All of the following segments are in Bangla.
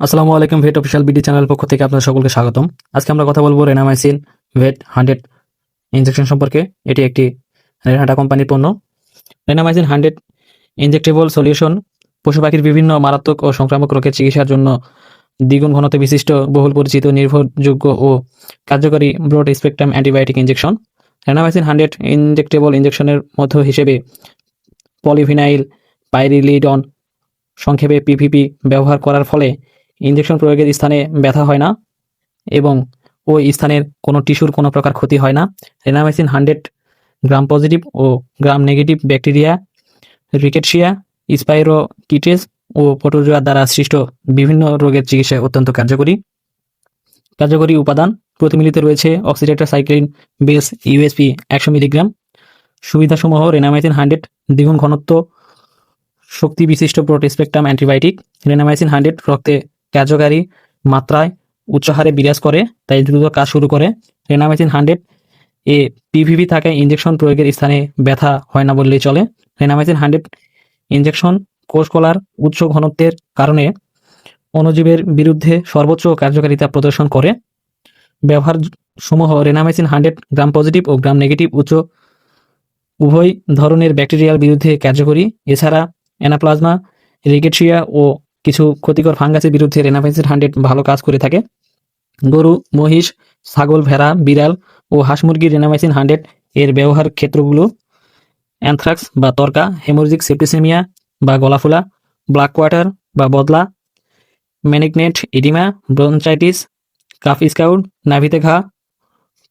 আসসালামু আলাইকুম ভেট অফিসিয়াল বিডি চ্যানেল পক্ষ থেকে আপনাদের সকলকে স্বাগতম। আজকে আমরা কথা বলব রেনামাইসিন ভেট হান্ড্রেড ইনজেকশন সম্পর্কে। এটি একটি রেনাটা কোম্পানির পণ্য। রেনামাইসিন হান্ড্রেড ইনজেক্টেবল সলিউশন পশু পাখির বিভিন্ন মারাত্মক ও সংক্রামক রোগের চিকিৎসার জন্য দ্বিগুণ ঘনত্ব বিশিষ্ট, বহুল পরিচিত, নির্ভরযোগ্য ও কার্যকরী broad spectrum antibiotic injection. Renamycin hundred injectable ইনজেকশনের মধ্য হিসেবে পলিভিনাইল, পাইরিলিডন সংক্ষেপে পিভিপি ব্যবহার করার ফলে ইনজেকশন প্রয়োগের স্থানে ব্যথা হয় না এবং ওই স্থানের কোনো টিস্যুর কোনো প্রকার ক্ষতি হয় না। রেনামাইসিন হান্ড্রেড গ্রাম পজিটিভ ও gram negative bacteria rickettsia spirochetes ও পটোজোয়া দ্বারা সৃষ্ট বিভিন্ন রোগের চিকিৎসায় অত্যন্ত কার্যকরী। কার্যকরী উপাদান প্রতিমিলিতে রয়েছে অক্সিডেটার সাইক্লিন বেস ইউএসপি একশো মিলিগ্রাম। সুবিধাসমূহ রেনামাইসিন হান্ড্রেড দ্বিগুণ ঘনত্ব, শক্তি বিশিষ্ট প্রোটেস্পেক্টাম অ্যান্টিবায়োটিক। রেনামাইসিন হান্ড্রেড রক্তে কার্যকারী মাত্রায় উচ্চ হারে বিরাজ করে, তাই দ্রুত কাজ শুরু করে। রেনামাইসিন হান্ড্রেড এ পিভিভি থাকায় ইনজেকশন প্রয়োগের স্থানে ব্যথা হয় না বললেই চলে। রেনামাইসিন হান্ড্রেড ইনজেকশন কোষকলার উচ্চ ঘনত্বের কারণে অণুজীবের বিরুদ্ধে সর্বোচ্চ কার্যকারিতা প্রদর্শন করে। ব্যবহার সমূহ রেনামাইসিন হান্ড্রেড গ্রাম পজিটিভ ও গ্রাম নেগেটিভ উচ্চ উভয় ধরনের ব্যাকটেরিয়ার বিরুদ্ধে কার্যকরী। এছাড়া অ্যানাপ্লাজমা, রিগেট্রিয়া ও কিছু ক্ষতিকর ফাঙ্গাসের বিরুদ্ধে রেনাফেন্সিন হান্ড্রেড ভালো কাজ করে থাকে। গরু, মহিষ, ছাগল, ভেড়া, বিড়াল ও হাঁস মুরগির রেনামাইসিন হান্ড্রেড এর ব্যবহার ক্ষেত্রগুলো অ্যানথ্রাক্স বা তর্কা হেমোরজিক সেপ্টিসেমিয়া বা গলাফুলা ব্ল্যাক কোয়াটার বা বদলা malignant oedema bronchitis cough scout নাভিতে ঘা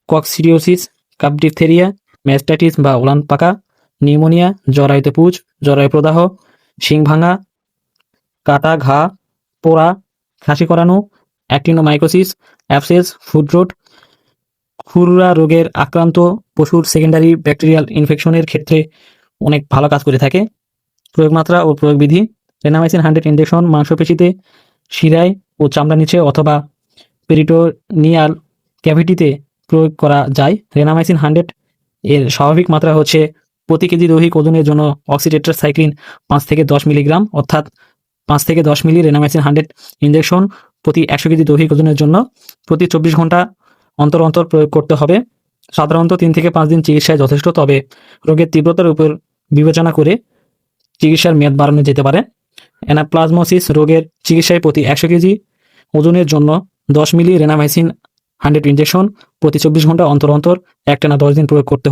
কক্সিডিওসিস কাপ ডিপথেরিয়া ম্যাস্টাইটিস বা উলান পাকা নিউমোনিয়া জরায়ুতে পুজ জরায়ু প্রদাহ শিং ভাঙা কাটা, ঘা, পোড়া, খাসি করানো, অ্যাক্টিনোমাইকোসিস, অ্যাপসেস, ফুড রোড রোগের আক্রান্ত পশুর সেকেন্ডারি ব্যাকটেরিয়াল ইনফেকশনের ক্ষেত্রে অনেক ভালো কাজ করে থাকে। প্রয়োগ মাত্রা ও প্রয়োগ বিধি রেনামাইসিন হান্ড্রেড ইনজেকশন মাংসপেশিতে শিরায় ও চামড়া নিচে অথবা পেরিটোনিয়াল ক্যাভিটিতে প্রয়োগ করা যায়। রেনামাইসিন হান্ড্রেড এর স্বাভাবিক মাত্রা হচ্ছে প্রতি কেজি দৈহিক ওজনের জন্য অক্সিডেটর সাইক্লিন পাঁচ থেকে দশ মিলিগ্রাম, অর্থাৎ পাঁচ থেকে দশ মিলি রেনামাইসিন হান্ড্রেড ইঞ্জেকশন প্রতি একশো কেজি দৈহিক ওজনের জন্য প্রতি চব্বিশ ঘণ্টা অন্তর অন্তর প্রয়োগ করতে হবে। সাধারণত তিন থেকে পাঁচ দিন চিকিৎসায় যথেষ্ট, তবে রোগের তীব্রতার উপর বিবেচনা করে চিকিৎসার মেয়াদ বাড়ানো যেতে পারে। অ্যানাপ্লাজমোসিস রোগের চিকিৎসায় প্রতি একশো কেজি ওজনের জন্য দশ মিলি রেনামাইসিন হান্ড্রেড ইঞ্জেকশন প্রতি চব্বিশ ঘণ্টা অন্তর অন্তর একটানা দশ দিন প্রয়োগ করতে